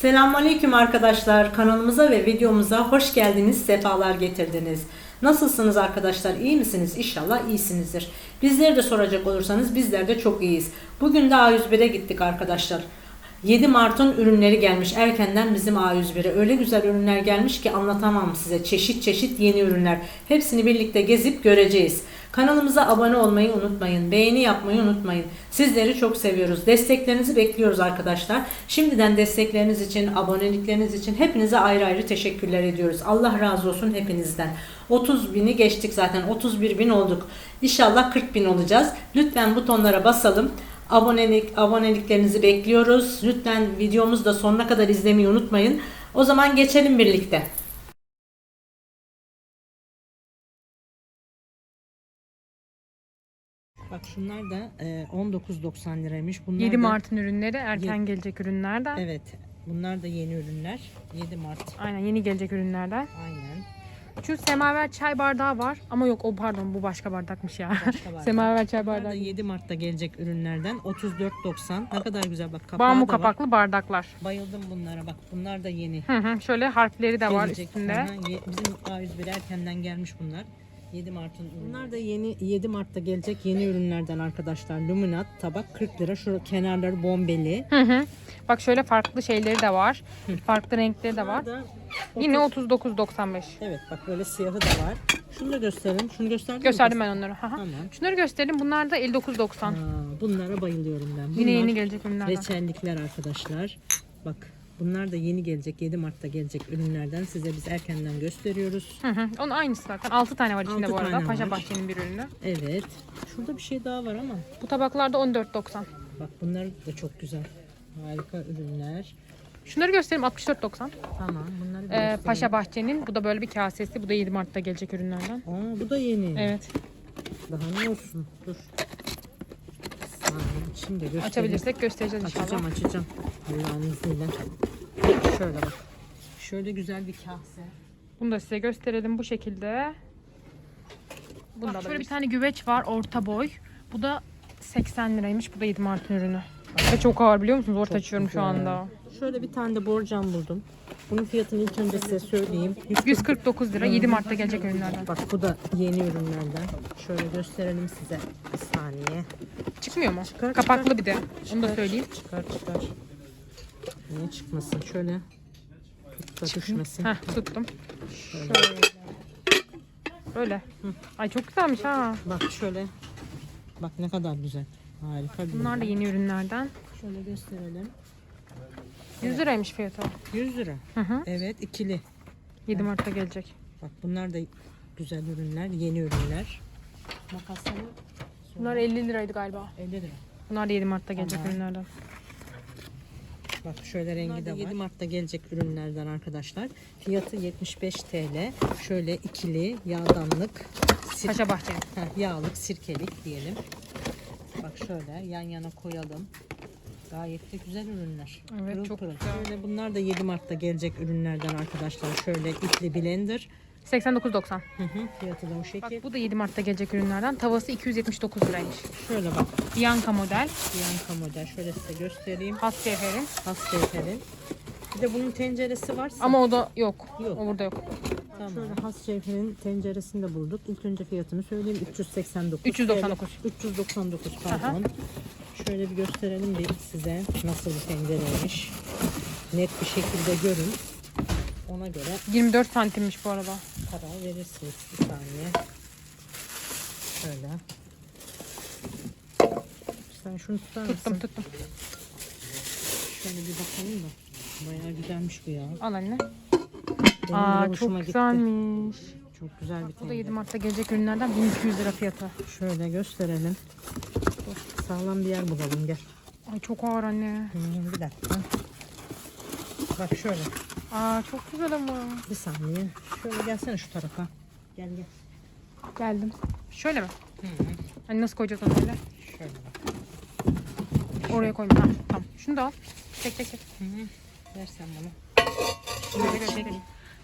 Selamünaleyküm arkadaşlar. Kanalımıza ve videomuza hoş geldiniz, sefalar getirdiniz. Nasılsınız arkadaşlar? İyi misiniz? İnşallah iyisinizdir. Bizleri de soracak olursanız bizler de çok iyiyiz. Bugün de A101'e gittik arkadaşlar. 7 Mart'ın ürünleri gelmiş erkenden bizim A101'e. Öyle güzel ürünler gelmiş ki anlatamam size. Çeşit çeşit yeni ürünler. Hepsini birlikte gezip göreceğiz. Kanalımıza abone olmayı unutmayın. Beğeni yapmayı unutmayın. Sizleri çok seviyoruz. Desteklerinizi bekliyoruz arkadaşlar. Şimdiden destekleriniz için, abonelikleriniz için hepinize ayrı ayrı teşekkürler ediyoruz. Allah razı olsun hepinizden. 30 bini geçtik zaten. 31 bin olduk. İnşallah 40 bin olacağız. Lütfen butonlara basalım. Abonelik, aboneliklerinizi bekliyoruz. Lütfen videomuzu da sonuna kadar izlemeyi unutmayın. O zaman geçelim birlikte. Bak şunlar da e, 19.90 liraymış. Bunlar 7 da- Mart'ın ürünleri erken Ye- gelecek ürünlerden. Evet. Bunlar da yeni ürünler. 7 Mart. Aynen yeni gelecek ürünlerden. Aynen. Şu semaver çay bardağı var ama yok o pardon bu başka bardakmış ya. Başka var. semaver çay Bunlar da bardağı. 7 Mart'ta gelecek ürünlerden 34.90. Ne kadar güzel bak kapağı Bambu da var. kapaklı bardaklar. Bayıldım bunlara bak. Bunlar da yeni. Hı hı, şöyle harfleri de var Gelecek. üstünde. Aha, ye- bizim A101 erkenden gelmiş bunlar. 7 Mart'ın Bunlar da yeni 7 Mart'ta gelecek yeni ürünlerden arkadaşlar. Luminat tabak 40 lira. Şu kenarları bombeli. Hı hı. Bak şöyle farklı şeyleri de var. Farklı renkleri de var. Bunlar da Yine 30 39.95. Evet bak böyle siyahı da var. Şunu da gösterelim. Şunu Gösterdim kız? ben onları. Hı hı. Tamam. Şunları gösterelim. Bunlar da 59.90. Aa, bunlara bayılıyorum ben. Bunlar Yine yeni gelecek ürünlerden. reçellikler arkadaşlar. Bak bunlar da yeni gelecek. 7 Mart'ta gelecek ürünlerden size biz erkenden gösteriyoruz. Hı hı. Onun aynısı zaten. 6 tane var içinde Altı bu arada. tane Paşa var. Bahçe'nin bir ürünü. Evet. Şurada bir şey daha var ama. Bu tabaklarda 14.90. Bak bunlar da çok güzel. Harika ürünler. Şunları göstereyim 64.90. Tamam bunları bir Ee. Paşa Bahçe'nin bu da böyle bir kasesi. Bu da 7 Mart'ta gelecek ürünlerden. Aa bu da yeni. Evet. Daha ne olsun? Dur. Şimdi göstereyim. Açabilirsek göstereceğiz inşallah. Açacağım açacağım. Allah'ın izniyle. Şöyle bak. Şöyle güzel bir kase. Bunu da size gösterelim bu şekilde. Bunda Bak, şöyle bir tane güveç var orta boy. Bu da 80 liraymış. Bu da 7 Mart'ın ürünü. Ve çok ağır biliyor musunuz? Orta Çok açıyorum şu güzel. anda. Şöyle bir tane de borcam buldum. Bunun fiyatını ilk önce size söyleyeyim. 149 lira. 7 Mart'ta gelecek ürünlerden. Bak bu da yeni ürünlerden. Şöyle gösterelim size. Bir saniye. Çıkmıyor mu? Çıkar, Kapaklı çıkar. bir de. Onu da söyleyeyim. Çıkar çıkar. Niye çıkmasın? Şöyle tut da düşmesin. Heh tuttum. Şöyle. Böyle. Ay çok güzelmiş ha. Bak şöyle. Bak ne kadar güzel. Harika Bunlar da yeni ürünlerden. Şöyle gösterelim. 100 liraymış fiyatı. 100 lira. Hı hı. Evet ikili. 7 Mart'ta gelecek. Bak bunlar da güzel ürünler. Yeni ürünler. Makasları Bunlar 50 liraydı galiba. 50 lira. Bunlar da 7 Mart'ta gelecek Tamam. ürünlerden. Bak şöyle rengi de var. 7 Mart'ta gelecek ürünlerden arkadaşlar. Fiyatı 75 TL. Şöyle ikili yağdanlık. sir- Paşa Bahçe'nin. Heh, yağlık sirkelik diyelim. Bak şöyle yan yana koyalım. Gayet de güzel ürünler. Evet, çok güzel. Şöyle bunlar da 7 Mart'ta gelecek ürünlerden arkadaşlar. Şöyle ipli blender. 89.90. Hı hı, fiyatı da o Bak şekil. bu da 7 Mart'ta gelecek ürünlerden. Tavası 279 liraymış. Şöyle bak. Bianca model. Bianca model. Şöyle size göstereyim. Has cevherin. Has cevherin. Bir de bunun tenceresi varsa. Ama o da yok. Yok. O burada yok. Tamam. Şöyle has cevherin tenceresini de bulduk. İlk önce fiyatını söyleyeyim. 389. 399. 399 pardon. Şöyle bir gösterelim bir size nasıl bir tencereymiş. Net bir şekilde görün. Ona göre 24 santimmiş bu arada. karar verirsiniz. Bir saniye. Şöyle. Sen şunu tutar mısın? Tuttum tuttum. Şöyle bir bakalım da. Bayağı güzelmiş bu ya. Al anne. Benim Aa çok gitti. güzelmiş. Çok güzel bir Bu da tencere. 7 Mart'ta gelecek ürünlerden 1200 lira fiyatı. Şöyle gösterelim. Sağlam bir yer bulalım gel. Ay çok ağır anne. Hmm, Bir dakika. Bak şöyle. Aa çok güzel ama. Bir saniye. Şöyle gelsene şu tarafa. Gel gel. Geldim. Şöyle mi? Hı hı. Hani nasıl koyacağız onu böyle? Şöyle bak. Oraya koyma. Ha, tamam. Şunu da al. Çek çek çek. Hı hı. Versen bana. Şöyle çek.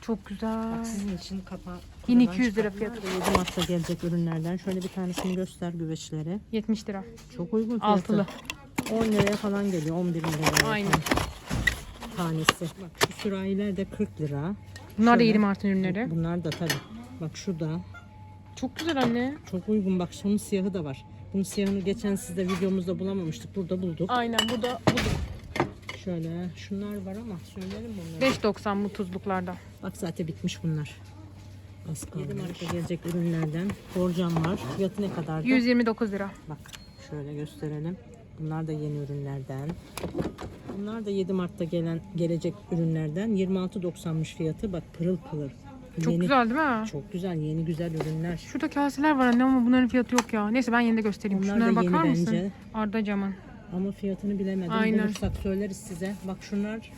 Çok güzel. Bak sizin için kapağı. 1200 lira fiyatı. 7 Mart'ta gelecek ürünlerden. Şöyle bir tanesini göster güveçleri. 70 lira. Çok uygun fiyatı. Altılı. 10 liraya falan geliyor. 11 liraya. Aynen. tanesi. Bak şu sürahiler de 40 lira. Bunlar da Şöyle. 7 Mart'ın ürünleri. Bunlar da tabii. Bak şu da Çok güzel anne. çok uygun. Bak şunun siyahı da var. Bunun siyahını geçen sizde videomuzda bulamamıştık. Burada bulduk. Aynen burada bulduk. Şöyle şunlar var ama söyleyelim mi onları? 5.90 bu tuzluklarda. Bak zaten bitmiş bunlar. Az kaldı. 7 marka gelecek ürünlerden borcam var. Fiyatı ne kadardı? 129 lira. Bak şöyle gösterelim. Bunlar da yeni ürünlerden. Bunlar da 7 Mart'ta gelen gelecek ürünlerden 26.90'mış fiyatı. Bak pırıl pırıl. Çok Yeni- güzel değil mi? Çok güzel yeni güzel ürünler. Şurada kaseler var anne ama bunların fiyatı yok ya. Neyse ben yine de göstereyim. Onlar Şunlara da yeni bakar mısın? bence. Arda camın. Ama fiyatını bilemedim. Aynen. Bulursak söyleriz size. Bak şunlar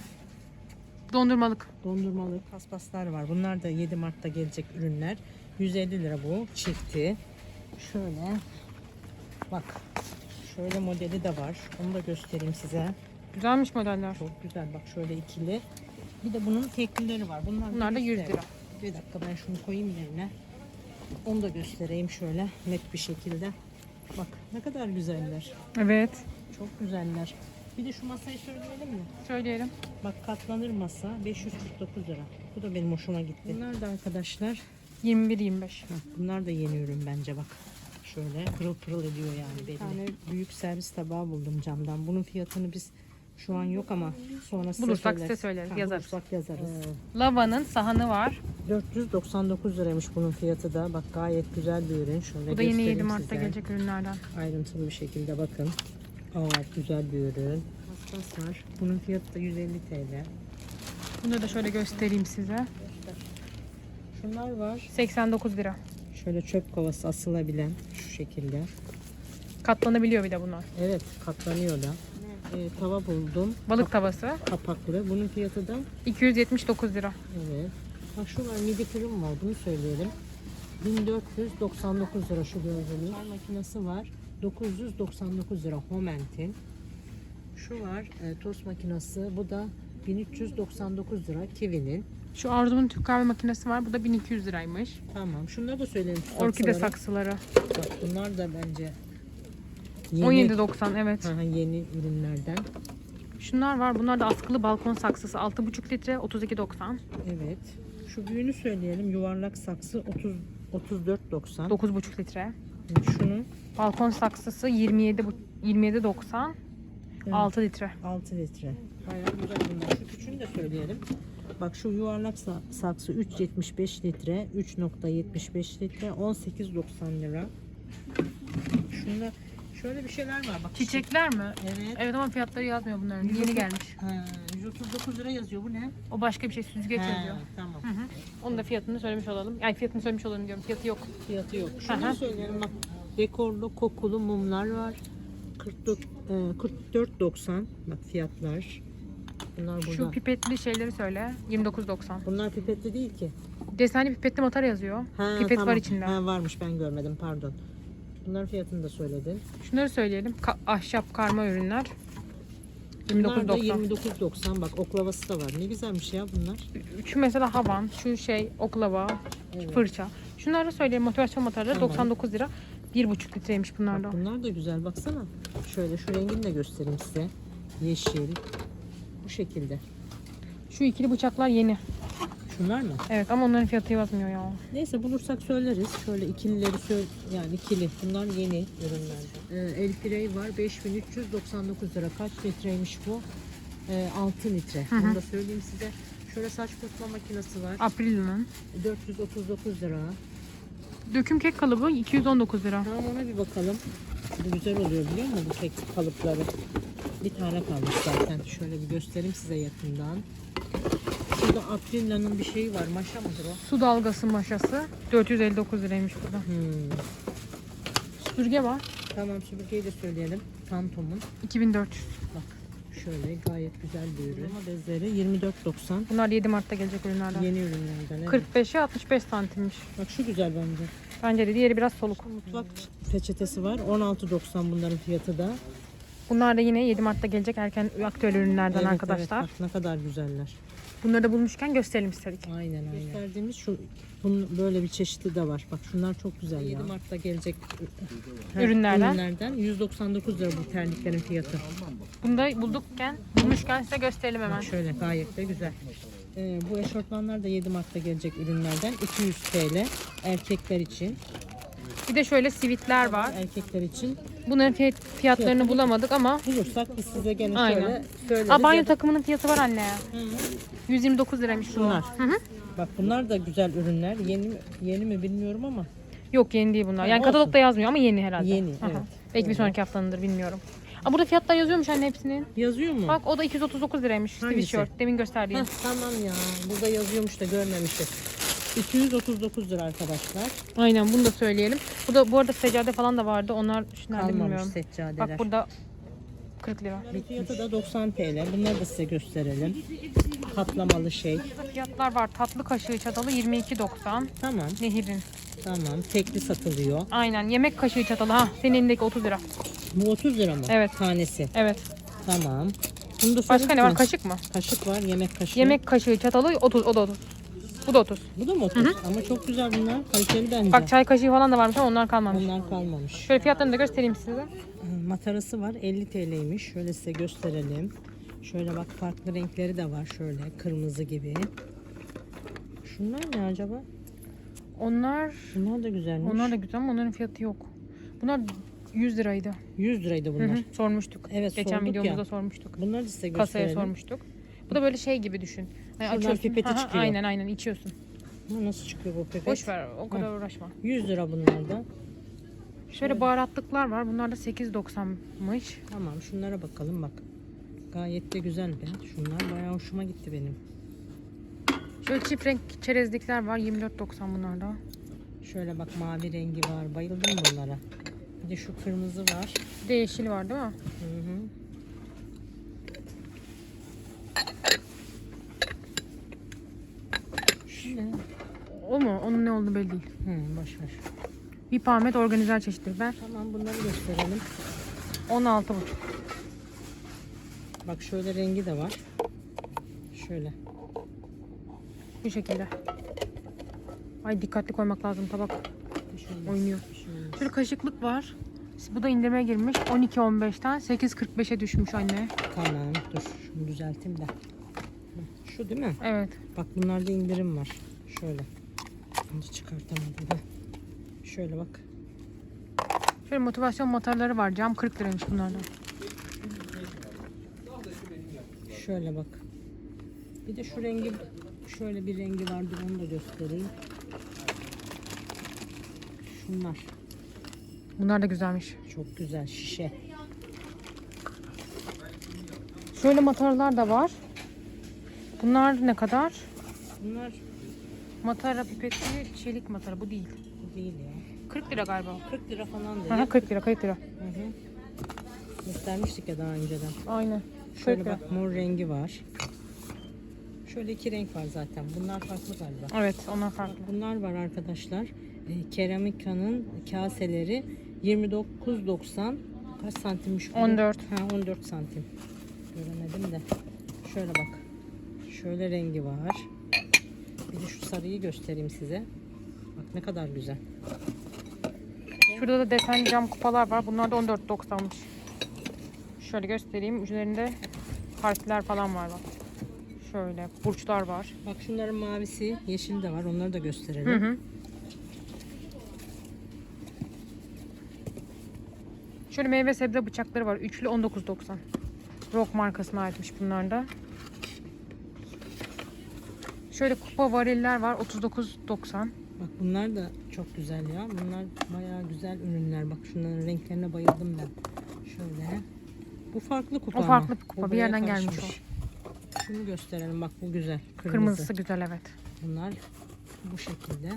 Dondurmalık. dondurmalı paspaslar var. Bunlar da 7 Mart'ta gelecek ürünler. 150 lira bu çifti. Şöyle bak şöyle modeli de var. Onu da göstereyim size. Güzelmiş modeller. Çok güzel bak şöyle ikili. Bir de bunun teklileri var. Bunlar, Bunlar da 100 100 lira. Bir dakika ben şunu koyayım yerine. Onu da göstereyim şöyle net bir şekilde. Bak ne kadar güzeller. Evet. Çok güzeller. Bir de şu masayı söyleyelim mi? Söyleyelim. Bak katlanır masa 549 lira. Bu da benim hoşuma gitti. Bunlar da arkadaşlar. 21-25. Bak, bunlar da yeni ürün bence bak. Şöyle pırıl pırıl ediyor yani belli. tane- büyük servis tabağı buldum camdan. Bunun fiyatını biz şu an yok ama sonra size Bulursak söyleriz. size söyleriz, Ha, yazarız. Bulursak yazarız. Lava'nın sahanı var. 499 liraymış bunun fiyatı da. Bak gayet güzel bir ürün. Şöyle Bu da yine 7 göstereyim Mart'ta size. gelecek ürünlerden. Ayrıntılı bir şekilde bakın. Aa güzel bir ürün. Paspas var. Bunun fiyatı da 150 TL. Bunu da şöyle göstereyim size. Şunlar var. 89 lira. Şöyle çöp kovası asılabilen şu şekilde. Katlanabiliyor bir de bunlar. Evet katlanıyor da. Ee, tava buldum. Balık tavası. Kapaklı. Bunun fiyatı da 279 lira. evet. Bak şu var midi fırın var. Bunu söyleyelim. 1499 lira şu gördüğünüz. Buhar makinesi var. 999 lira Homent'in. Şu var e, tost makinesi. Bu da 1399 lira Kiwi'nin. Şu Arzu'nun Türk kahve makinesi var. Bu da 1200 liraymış. Tamam. Şunları da söyleyelim. Orkide saksıları. Bak bunlar da bence yeni, 17.90 evet. Aha, yeni ürünlerden. Şunlar var. Bunlar da askılı balkon saksısı. 6,5 litre 32.90. Evet. Şu büyüğünü söyleyelim. Yuvarlak saksı 30 34.90. 9,5 litre. Şunu Balkon saksısı 27 bu- 27.90. Evet. 6 litre. 6 litre. Bayağı güzel bunlar. Şu küçüğünü de söyleyelim. Bak şu yuvarlak sa- saksı 3.75 litre, 3.75 litre, 18.90 lira. Şunda şöyle bir şeyler var. Bak Çiçekler mi? Evet. Evet ama fiyatları yazmıyor bunların. Yeni 130 gelmiş. Ha, 139 lira yazıyor. Bu ne? O başka bir şey süzgeç Ha, yazıyor. Tamam. Hı hı. Onun da fiyatını söylemiş olalım. Yani fiyatını söylemiş olalım diyorum. Fiyatı yok. Fiyatı yok. Şunu söyleyelim bak. Dekorlu kokulu mumlar var. 44 e, 44.90 bak fiyatlar. Bunlar burada. Şu pipetli şeyleri söyle. 29.90. Bunlar pipetli değil ki. Desenli pipetli motor yazıyor. Ha, Pipet var tamam. içinde. Ha, varmış ben görmedim pardon. Bunların fiyatını da söyledin. Şunları söyleyelim. Ka- ahşap karma ürünler. Bunlar da 29.90. 29.90 bak oklavası da var. Ne güzelmiş ya bunlar. Şu mesela havan, şu şey oklava, Evet. fırça. Şunları söyleyeyim. Motivasyon motorları Tamam. 99 lira. 1,5 litreymiş bunlar da. Bak, bunlar da güzel baksana. Şöyle şu rengini de göstereyim size. Yeşil. Bu şekilde. Şu ikili bıçaklar yeni. Şunlar mı? Evet ama onların fiyatı yazmıyor ya. Neyse bulursak söyleriz. Şöyle ikilileri söyle yani ikili. Bunlar yeni ürünler. Ee, El Pirey var 5399 lira. Kaç litreymiş bu? Ee, 6 litre. hı. Bunu da söyleyeyim size. Şöyle saç kurutma makinesi var. April'in. 439 lira. Döküm kek kalıbı 219 lira. Tamam ona bir bakalım. Bu güzel oluyor biliyor musun bu kek kalıpları? Bir tane kalmış zaten. Şöyle bir göstereyim size yakından. Şurada Aprilia'nın bir şeyi var. Maşa mıdır o? Su dalgası maşası 459 liraymış burada. Hmm. Süpürge var Tamam süpürgeyi de söyleyelim. Tantom'un. 2400. Bak şöyle gayet güzel bir ürün. Ama bezleri 24.90. Bunlar 7 Mart'ta gelecek ürünlerden. Yeni ürünlerden. Evet. 45'e 65 santimmiş. Bak şu güzel bence. Bence de diğeri biraz soluk. Mutfak peçetesi var. 16.90 bunların fiyatı da. Bunlar da yine 7 Mart'ta gelecek erken aktüel ürünlerden Evet, arkadaşlar. Evet, bak ne kadar güzeller. Bunları da bulmuşken gösterelim istedik. Aynen aynen. Gösterdiğimiz şu bunun böyle bir çeşidi de var. Bak şunlar çok güzel ya. 7 Mart'ta gelecek her Ürünlerden. ürünlerden 199 lira bu terliklerin fiyatı. Bunu da buldukken, bulmuşken size gösterelim hemen. Bak şöyle gayet de güzel. Ee, bu eşortmanlar da 7 Mart'ta gelecek ürünlerden 200 TL erkekler için. Bir de şöyle sivitler var. Erkekler için Bunların fiyat- fiyatlarını bulamadık ama bulursak biz size gene Aynen. şöyle söyleriz. Aa, banyo ya da- takımının fiyatı var anne. Hı hı. 129 liraymış şu. Bunlar. Hı hı. Bak bunlar da güzel ürünler. Yeni mi, yeni mi bilmiyorum ama Yok yeni değil bunlar. Yani olsun. katalogda yazmıyor ama yeni herhalde. Yeni, Aha. evet. Belki bir sonraki haftanındır bilmiyorum. Aa, burada fiyatlar yazıyormuş anne hepsinin. yazıyor mu? Bak o da 239 liraymış. Hangisi? Sweatshirt. Demin gösterdiğim. Heh, tamam ya. Burada yazıyormuş da görmemişiz. 239 lira arkadaşlar. Aynen bunu da söyleyelim. Bu da bu arada seccade falan da vardı. Onlar şu nerede Kalmamış bilmiyorum. seccadeler. Bak burada 40 lira. Fiyatı da 90 TL. Bunları da size gösterelim. Katlamalı şey. Fiyatlar var. Tatlı kaşığı çatalı 22.90. Tamam. Nehir'in. Tamam. Tekli satılıyor. Aynen. Yemek kaşığı çatalı. Ha senin elindeki 30 lira. Bu 30 lira mı? Evet. Tanesi. Evet. Tamam. Bunu da Başka ne var? mi? Kaşık mı? Kaşık var. Yemek kaşığı. Yemek kaşığı çatalı 30. O da 30. Bu da 30. Bu da mı 30? Ama çok güzel bunlar. Kaliteli bence. Bak çay kaşığı falan da varmış ama onlar kalmamış. Onlar kalmamış. Şöyle fiyatlarını da göstereyim size. Matarası var 50 TL'ymiş. Şöyle size gösterelim. Şöyle bak farklı renkleri de var şöyle kırmızı gibi. Şunlar ne acaba? Onlar Bunlar da güzelmiş. onlar da güzel ama onların fiyatı yok. Bunlar 100 liraydı. 100 liraydı Hı bunlar. hı, sormuştuk. Evet, Geçen sorduk ya. videomuzda sormuştuk. Bunları da size Kasaya gösterelim. sormuştuk. Bu da böyle şey gibi düşün. Hani Şuradan açıyorsun. pipeti Aha, çıkıyor. Aynen aynen içiyorsun. Bu nasıl çıkıyor bu pipet? Boş ver o kadar uğraşma. 100 lira bunlar da. Şöyle baharatlıklar var. Bunlar da 8.90'mış. Tamam şunlara bakalım bak. Gayet de güzel be. Şunlar bayağı hoşuma gitti benim. Şöyle çift renk çerezlikler var. 24.90 bunlar da. Şöyle bak mavi rengi var. Bayıldım bunlara. Bir de şu kırmızı var. Bir de yeşil var değil mi? Hı hı. Şu ne? O mu? Onun ne olduğunu belli değil. Hı, boş ver. VIP Ahmet organizer çeşitleri. Ben Tamam bunları gösterelim. 16,5. Bak şöyle rengi de var. Şöyle. Bu şekilde. Ay dikkatli koymak lazım tabak olmaz, oynuyor. olmaz. Şöyle kaşıklık var. Bu da indirmeye girmiş. 12.15'ten 8.45'e düşmüş anne. Tamam dur şunu düzelteyim de. Şu değil mi? Evet. Bak bunlarda indirim var. Şöyle. Şimdi çıkartamadım. Heh. Şöyle bak. Şöyle motivasyon motorları var. Cam 40 liraymış bunlardan. Şöyle bak. Bir de şu rengi şöyle bir rengi vardı onu da göstereyim. Şunlar Bunlar da güzelmiş. çok güzel şişe. Şöyle motorlar da var. Bunlar ne kadar? Bunlar Matara pipetli çelik matara bu değil. bu değil ya. 40 lira galiba. 40 lira falan dedi. Aha 40 lira 40 lira. Hı hı. Göstermiştik ya daha önceden. Aynen. Şöyle 40 lira. bak mor rengi var. Şöyle iki renk var zaten. Bunlar farklı galiba. Evet onlar farklı. Bunlar var arkadaşlar. E, Keramika'nın kaseleri 29.90 kaç santimmiş bu? 14. Ha 14 santim. Göremedim de. Şöyle bak. Şöyle rengi var. Bir de şu sarıyı göstereyim size. Bak ne kadar güzel. Şurada da desenli cam kupalar var. Bunlar da 14.90'mış. Şöyle göstereyim. Üzerinde harfler falan var bak. Şöyle burçlar var. Bak şunların mavisi, yeşili de var. Onları da Hı gösterelim. hı. Şöyle meyve sebze bıçakları var. Üçlü 19.90. Rock markasına aitmiş bunlar da. Şöyle kupa variller var 39.90. Bak bunlar da çok güzel ya. Bunlar bayağı güzel ürünler. Bak şunların renklerine bayıldım ben. Şöyle. Bu farklı kupa O farklı bir kupa. Bir yerden gelmiş karışmış. Şunu gösterelim. Bak bu güzel. Kırmızı. Kırmızısı güzel evet. Bunlar bu şekilde.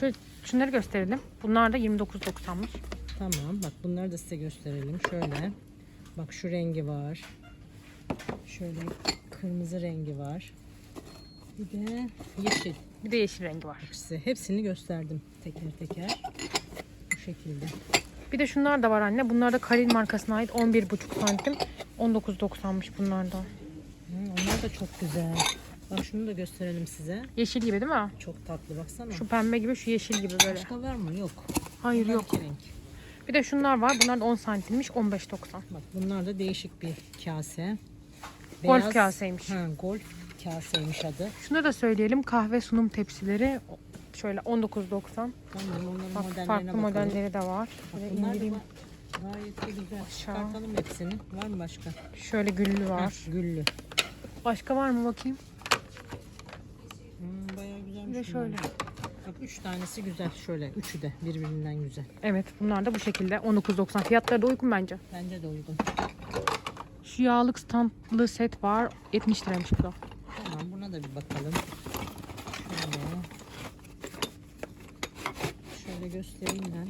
Şöyle şunları gösterelim. Bunlar da 29.90'mış. Tamam. Bak bunları da size gösterelim. Şöyle. Bak şu rengi var. Şöyle kırmızı rengi var. Bir de yeşil. Bir de yeşil rengi var. Size hepsini gösterdim teker teker. Bu şekilde. Bir de şunlar da var anne. Bunlar da Karin markasına ait 11,5 santim. 19.90'mış bunlar da. Hı, onlar da çok güzel. Bak şunu da gösterelim size. Yeşil gibi değil mi? Çok tatlı baksana. Şu pembe gibi şu yeşil gibi böyle. Başka var mı? Yok. Hayır Bunlar yok. renk. Bir de şunlar var. Bunlar da 10 santimmiş 15.90. Bak bunlar da değişik bir kase. Golf kaseymiş. Ha, golf kaseymiş adı. Şunu da söyleyelim. Kahve sunum tepsileri şöyle 19.90. Tamam Bak farklı bakalım. modelleri de var. Şöyle indireyim. gayet de güzel. Aşağı. Çıkartalım hepsini. Var mı başka? Şöyle güllü var. Ha, güllü. Başka var mı bakayım? Hmm, bayağı güzelmiş. Bunlar. şöyle. Bak üç tanesi güzel. Şöyle üçü de birbirinden güzel. Evet bunlar da bu şekilde 19.90. Fiyatları da uygun bence. Bence de uygun. Şu yağlık standlı set var. 70 liraymış bu da. Da bir bakalım. Şöyle. Şöyle göstereyim ben.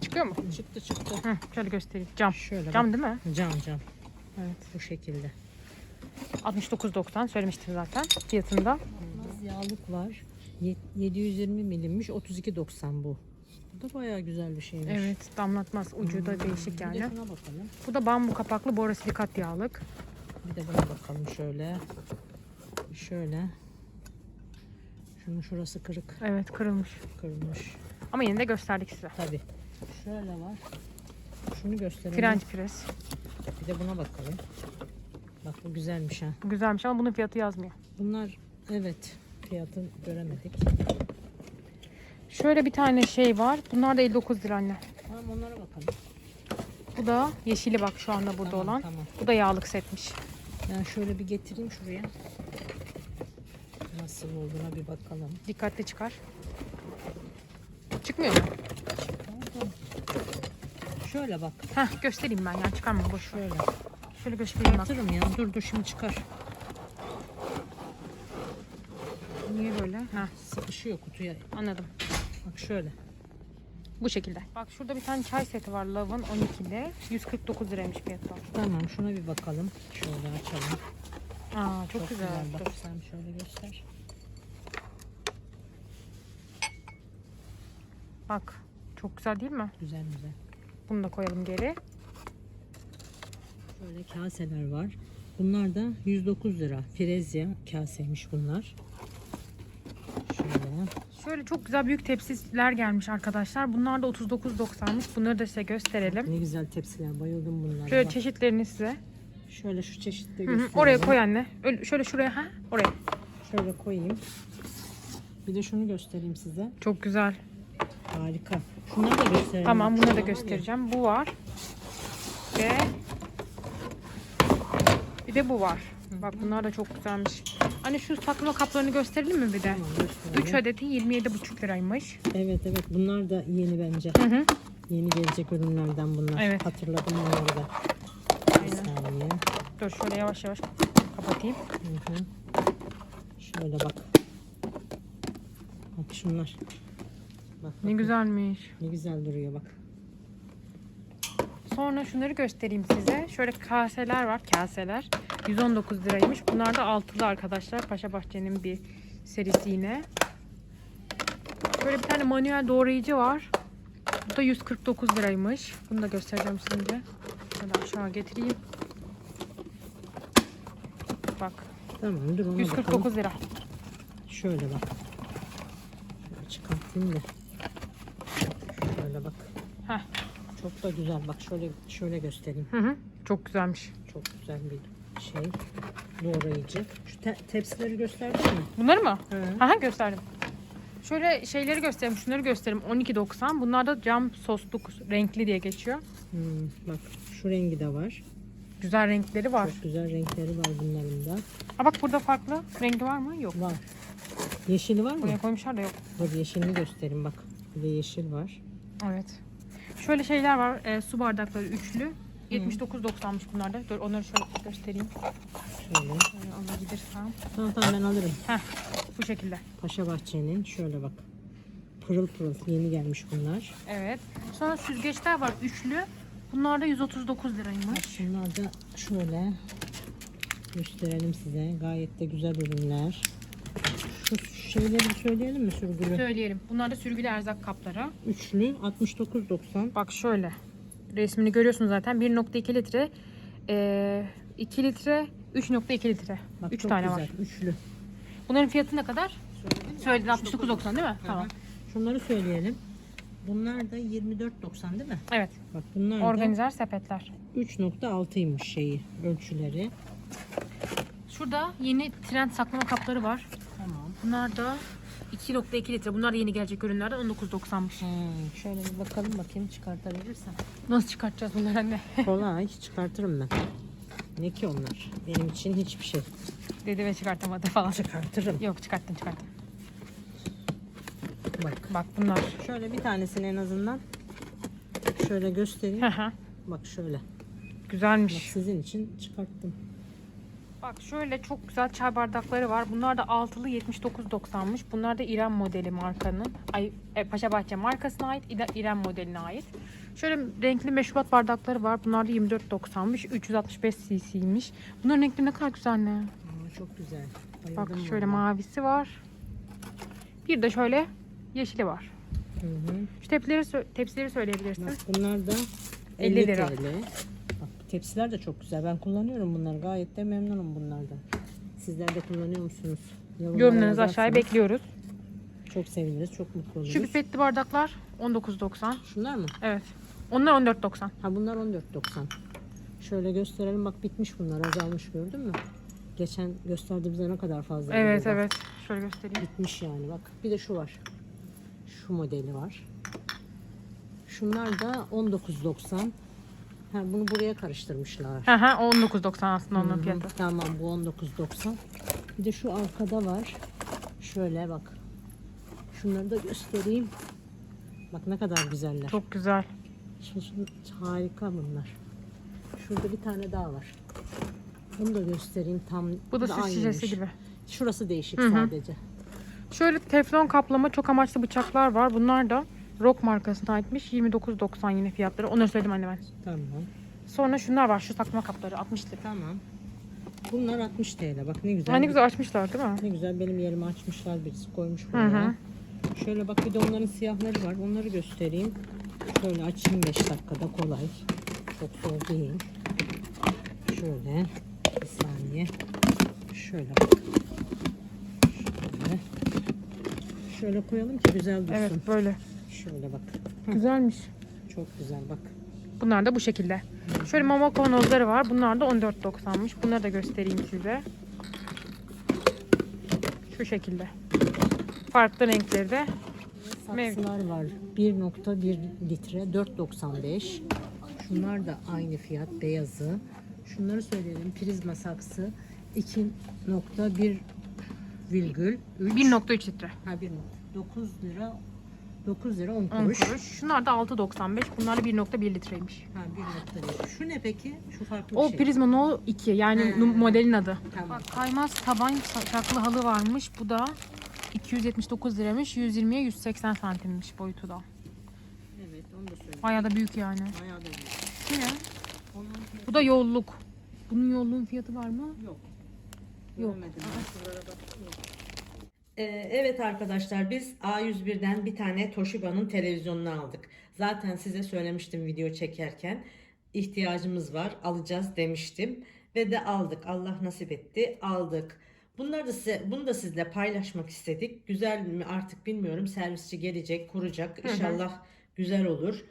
Çıkıyor mu? Çıktı çıktı. Hı, şöyle göstereyim. Cam. Şöyle Cam bak. değil mi? Cam cam. Evet. Bu şekilde. 69.90 söylemiştim zaten fiyatında. Az yağlık var. Ye- 720 milimmiş. 32.90 bu. Bu da bayağı güzel bir şeymiş. Evet damlatmaz. Ucu da değişik Bir de yani. şuna bakalım. Bu da bambu kapaklı borosilikat yağlık. Bir de buna bakalım şöyle. Şöyle. Şunun şurası kırık. Evet kırılmış. Kırılmış. Ama yine de gösterdik size. Tabi. Şöyle var. Şunu gösterelim. French press. Bir de buna bakalım. Bak bu güzelmiş ha. Bu güzelmiş ama bunun fiyatı yazmıyor. Bunlar evet fiyatını göremedik. Şöyle bir tane şey var. Bunlar da 59 lira anne. Tamam onlara bakalım. Bu da yeşili bak şu anda burada Tamam, olan. Tamam. Bu da yağlık setmiş. Ben şöyle bir getireyim şuraya. Nasıl olduğuna bir bakalım. Dikkatli çıkar. Çıkmıyor mu? Şöyle bak. Heh göstereyim ben yani çıkarma boş ver. Şöyle. Şöyle göstereyim bak. Ya. Dur dur şimdi çıkar. Niye böyle? Heh Sıkışıyor kutuya. anladım. Bak şöyle. Bu şekilde. Bak şurada bir tane çay seti var Love'ın 12'li. 149 liraymış fiyatı. Tamam şuna bir bakalım. Şöyle açalım. Aa çok, güzel. Bak Dur. sen şöyle göster. Bak çok güzel değil mi? Güzel güzel. Bunu da koyalım geri. Şöyle kaseler var. Bunlar da 109 lira. Frezya kaseymiş bunlar. Şöyle. Şöyle çok güzel büyük tepsiler gelmiş arkadaşlar. Bunlar da 39.90'mış. Bunları da size gösterelim. Ne güzel tepsiler. Bayıldım bunlara. Şöyle Bak, çeşitlerini size. şöyle şu hı, göstereyim. Oraya koy anne. Öyle, şöyle şuraya ha. Oraya. Şöyle koyayım. Bir de şunu göstereyim size. Çok güzel. Harika. Şunları da gösterelim. Tamam bunları da göstereceğim. Bu var. Ve bir de bu var. Bak bunlar da çok güzelmiş. Hani şu saklama kaplarını gösterelim mi bir de? Tamam, gösterelim. 3 adeti 27,5 liraymış. Evet evet bunlar da yeni bence. Hı hı. Yeni gelecek ürünlerden bunlar. Evet. Hatırladım bunları da. Bir Aynen. saniye. Dur şöyle yavaş yavaş kapatayım. Hı hı. Şöyle bak. Bak şunlar. Bak, Ne bak, güzelmiş. Ne güzel duruyor bak. Sonra şunları göstereyim size. Şöyle kaseler var. Kaseler. 119 liraymış. Bunlar da altılı arkadaşlar. Paşa Bahçe'nin bir serisi yine. Böyle bir tane manuel doğrayıcı var. Bu da 149 liraymış. Bunu da göstereceğim şimdi. Şöyle aşağı getireyim. Bak. Tamam dur ona bakalım. 149 lira. Şöyle bak. Şöyle çıkartayım da. Şöyle bak. Heh. Çok da güzel. Bak şöyle şöyle göstereyim. Hı hı. Çok güzelmiş. Çok güzel bir şey. Doğrayıcı. Şu te- tepsileri gösterdin mi? Bunları mı? Hı. Aha gösterdim. Şöyle şeyleri göstereyim, şunları göstereyim. 12.90. Bunlar da cam sosluk renkli diye geçiyor. Hmm, bak şu rengi de var. Güzel renkleri var. Çok güzel renkleri var bunların da. Ha bak burada farklı rengi var mı? Yok. Var. Yeşili var mı? Buraya koymuşlar da yok. Dur yeşilini göstereyim bak. Bir de yeşil var. Evet. Şöyle şeyler var. e, su bardakları üçlü. 79.90'mış bunlar da. Dur onları şöyle göstereyim. Şöyle. Şöyle alabilirsem. Tamam tamam ben alırım. Heh. Bu şekilde. Paşa Bahçe'nin şöyle bak. Pırıl pırıl yeni gelmiş bunlar. Evet. Sonra süzgeçler var üçlü. Bunlar da 139 liraymış. Şunlar da şöyle gösterelim size. Gayet de güzel ürünler. Şu şeyleri söyleyelim mi sürgülü? Söyleyelim. Bunlar da sürgülü erzak kapları. Üçlü 69.90. Bak şöyle. Resmini görüyorsunuz zaten. 1.2 litre, eee, 2 litre, 3.2 litre. Bak 3 çok tane güzel. var. Üçlü. Bunların fiyatı ne kadar? Söyledin 69.90 değil mi? Tamam. Şunları söyleyelim. Bunlar da 24.90 değil mi? Evet. Bak bunlar da Organizer sepetler. 3.6'ymış şeyi ölçüleri. Şurada yeni trend saklama kapları var. Bunlar da 2.2 litre. Bunlar yeni gelecek ürünlerden 19.90'mış. Hmm, şöyle bir bakalım bakayım çıkartabilirsem. Nasıl çıkartacağız bunları anne? Kolay çıkartırım ben. Ne ki onlar? Benim için hiçbir şey. Dedi ve çıkartamadı falan. Çıkartırım. Yok çıkarttın çıkarttın. Bak. Bak bunlar. Şöyle bir tanesini en azından şöyle göstereyim. Bak şöyle. Bak Güzelmiş. sizin için çıkarttım. Bak şöyle çok güzel çay bardakları var. Bunlar da altılı 79.90'mış. Bunlar da İrem modeli markanın. Ay e, Paşabahçe markasına ait. İrem modeline ait. Şöyle renkli meşrubat bardakları var. Bunlar da 24.90'mış. 365 cc'ymiş. Bunların renkleri ne kadar güzel ne? Aa, çok güzel. Bak Bayıldım şöyle vallahi. mavisi var. Bir de şöyle yeşili var. Hı hı. Şu tepsileri, tepsileri söyleyebilirsin. Bak bunlar da 50 50 lira. TL. Tepsiler de çok güzel. Ben kullanıyorum bunları. Gayet de memnunum bunlardan. Sizler de kullanıyor musunuz? Yorumlarınızı aşağıya bekliyoruz. Çok seviniriz. Çok mutlu oluruz. Şu pipetli bardaklar 19.90. Şunlar mı? Evet. Onlar 14.90. Ha bunlar 14.90. Şöyle gösterelim. Bak bitmiş bunlar. Azalmış gördün mü? Geçen gösterdiğimizde ne kadar fazla. Evet evet. Şöyle göstereyim. Bitmiş yani bak. Bir de şu var. Şu modeli var. Şunlar da 19.90. Ha bunu buraya karıştırmışlar. Hı hı 19.90 aslında onun hı, fiyatı. Tamam bu 19.90. Bir de şu arkada var. Şöyle bak. Şunları da göstereyim. Bak ne kadar güzeller. Çok güzel. Şu- harika bunlar. Şurada bir tane daha var. Bunu da göstereyim tam. Bu da süs aynıymış. şişesi gibi. Şurası değişik Hı hı. sadece. Şöyle teflon kaplama çok amaçlı bıçaklar var. Bunlar da Rock markasına aitmiş. 29.90 yine fiyatları. Onları söyledim anne ben. Tamam. Sonra şunlar var. Şu saklama kapları 60 lira. Tamam. Bunlar 60 TL. Bak ne güzel. Ha, ne güzel açmışlar değil mi? Ne güzel benim yerime açmışlar birisi koymuş Hı buraya. hı. Şöyle bak bir de onların siyahları var. Onları göstereyim. Şöyle açayım 5 dakikada kolay. Çok zor değil. Şöyle bir saniye. Şöyle bak. Şöyle. Şöyle koyalım ki güzel dursun. Evet böyle. Şöyle bak. Güzelmiş. Çok güzel bak. Bunlar da bu şekilde. Şöyle mama kavanozları var. Bunlar da 14.90'mış. Bunları da göstereyim size. Şu şekilde. Farklı renkleri de. Saksılar var. 1.1 litre 4.95. Şunlar da aynı fiyat beyazı. Şunları söyleyelim. Prizma saksı 2.1 virgül 3. 1.3 litre. Ha 1 9 lira 9 lira 10 10 kuruş. kuruş. Şunlar da 6.95. Bunlar da 1.1 litreymiş. Ha 1.1. Şu ne peki? Şu farklı O bir şey. Prisma No 2 yani He. nu- modelin adı. Tamam. Bak kaymaz taban çaklı halı varmış. Bu da 279 liramış. 120'ye 180 santimmiş boyutu da. Evet onu da söyle. Bayağı da büyük yani. Bayağı da büyük. Bu ne? Onun Bu da yolluk. Bunun yolluğun fiyatı var mı? yok. Yok. Göremedim. Şuralara bakayım. Ee, evet arkadaşlar biz A101'den bir tane Toshiba'nın televizyonunu aldık. Zaten size söylemiştim video çekerken ihtiyacımız var alacağız demiştim ve de aldık. Allah nasip etti aldık. Bunları da size, bunu da sizle paylaşmak istedik. Güzel mi artık bilmiyorum. Servisçi gelecek, kuracak. İnşallah güzel olur.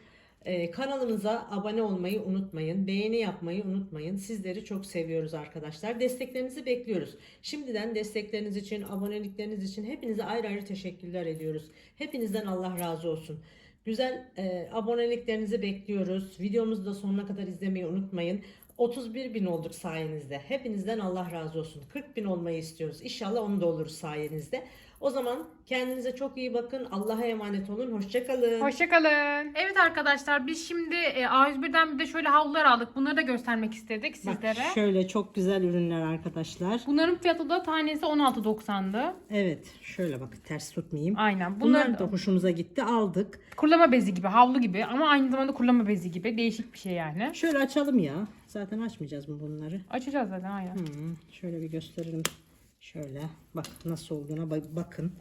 Ee, kanalımıza abone olmayı unutmayın. Beğeni yapmayı unutmayın. Sizleri çok seviyoruz arkadaşlar. Desteklerinizi bekliyoruz. Şimdiden destekleriniz için, abonelikleriniz için hepinize ayrı ayrı teşekkürler ediyoruz. Hepinizden Allah razı olsun. Güzel e, aboneliklerinizi bekliyoruz. Videomuzu da sonuna kadar izlemeyi unutmayın. 31 bin olduk sayenizde. Hepinizden Allah razı olsun. 40 bin olmayı istiyoruz. İnşallah onu da oluruz sayenizde. O zaman kendinize çok iyi bakın. Allah'a emanet olun. Hoşçakalın. Hoşçakalın. Evet arkadaşlar biz şimdi e, A101'den bir de şöyle havlular aldık. Bunları da göstermek istedik sizlere. şöyle çok güzel ürünler arkadaşlar. Bunların fiyatı da tanesi 16.90'dı. Evet şöyle bak ters tutmayayım. Aynen. Bunlar Bunlar da hoşumuza gitti aldık. kurulama bezi gibi, havlu gibi ama aynı zamanda kurulama bezi gibi. Değişik bir şey yani. Şöyle açalım ya. Zaten açmayacağız mı bunları? Açacağız zaten aynen. Hmm, şöyle bir gösterelim Şöyle bak nasıl olduğuna bak- bakın.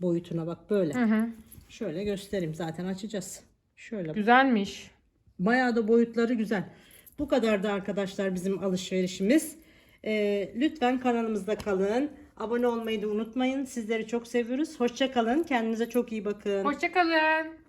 Boyutuna bak böyle. Hı hı. Şöyle göstereyim zaten açacağız. Şöyle Güzelmiş. Bayağı da boyutları güzel. Bu kadar da arkadaşlar bizim alışverişimiz. Ee, lütfen kanalımızda kalın. Abone olmayı da unutmayın. Sizleri çok seviyoruz. Hoşça kalın. Kendinize çok iyi bakın. Hoşçakalın.